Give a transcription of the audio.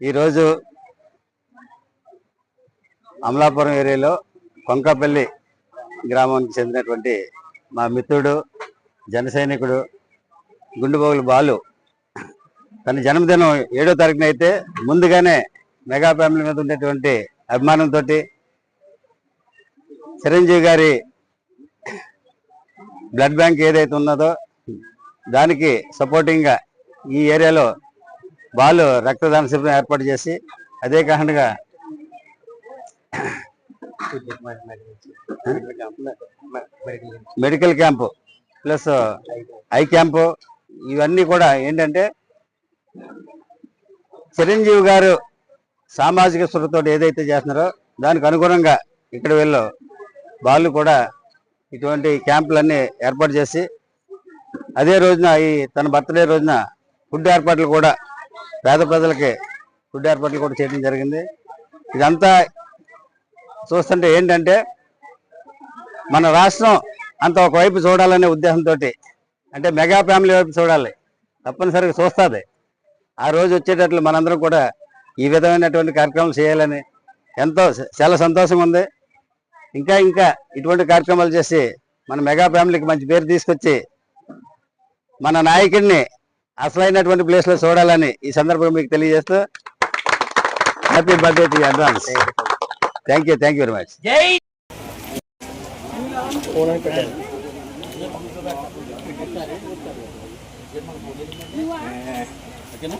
ఈరోజు అమలాపురం ఏరియాలో కొంకపల్లి గ్రామానికి చెందినటువంటి మా మిత్రుడు జన సైనికుడు గుండుబోగులు బాలు. తన జన్మదినం ఏడో తారీఖున అయితే ముందుగానే మెగా ఫ్యామిలీ మీద ఉండేటువంటి అభిమానంతో చిరంజీవి గారి బ్లడ్ బ్యాంక్ ఏదైతే ఉన్నదో దానికి సపోర్టింగ్గా ఈ ఏరియాలో వాళ్ళు రక్తదాన శిబిరం ఏర్పాటు చేసి అదే కారణంగా medical camp plus eye camp ఇవన్నీ కూడా ఏంటంటే చిరంజీవి గారు సామాజిక స్పృహతో ఏదైతే చేస్తున్నారో దానికి అనుగుణంగా ఇక్కడ వీళ్ళు వాళ్ళు కూడా ఇటువంటి క్యాంపులన్నీ ఏర్పాటు చేసి అదే రోజున ఈ తన బర్త్డే రోజున ఫుడ్ ఏర్పాట్లు కూడా పేద ప్రజలకి ఫుడ్ ఏర్పాట్లు కూడా చేయడం జరిగింది. ఇదంతా చూస్తుంటే ఏంటంటే మన రాష్ట్రం అంత ఒకవైపు చూడాలనే ఉద్దేశంతో అంటే మెగా ఫ్యామిలీ వైపు చూడాలి. తప్పనిసరిగా చూస్తుంది. ఆ రోజు వచ్చేటట్లు మనందరం కూడా ఈ విధమైనటువంటి కార్యక్రమాలు చేయాలని ఎంతో చాలా సంతోషంగా ఉంది. ఇంకా ఇంకా ఇటువంటి కార్యక్రమాలు చేసి మన మెగా ఫ్యామిలీకి మంచి పేరు తీసుకొచ్చి మన నాయకుడిని అసలైనటువంటి ప్లేస్లో చూడాలని ఈ సందర్భంగా మీకు తెలియజేస్తూ happy birthday to advance. Thank you thank you very much. ఓకేనా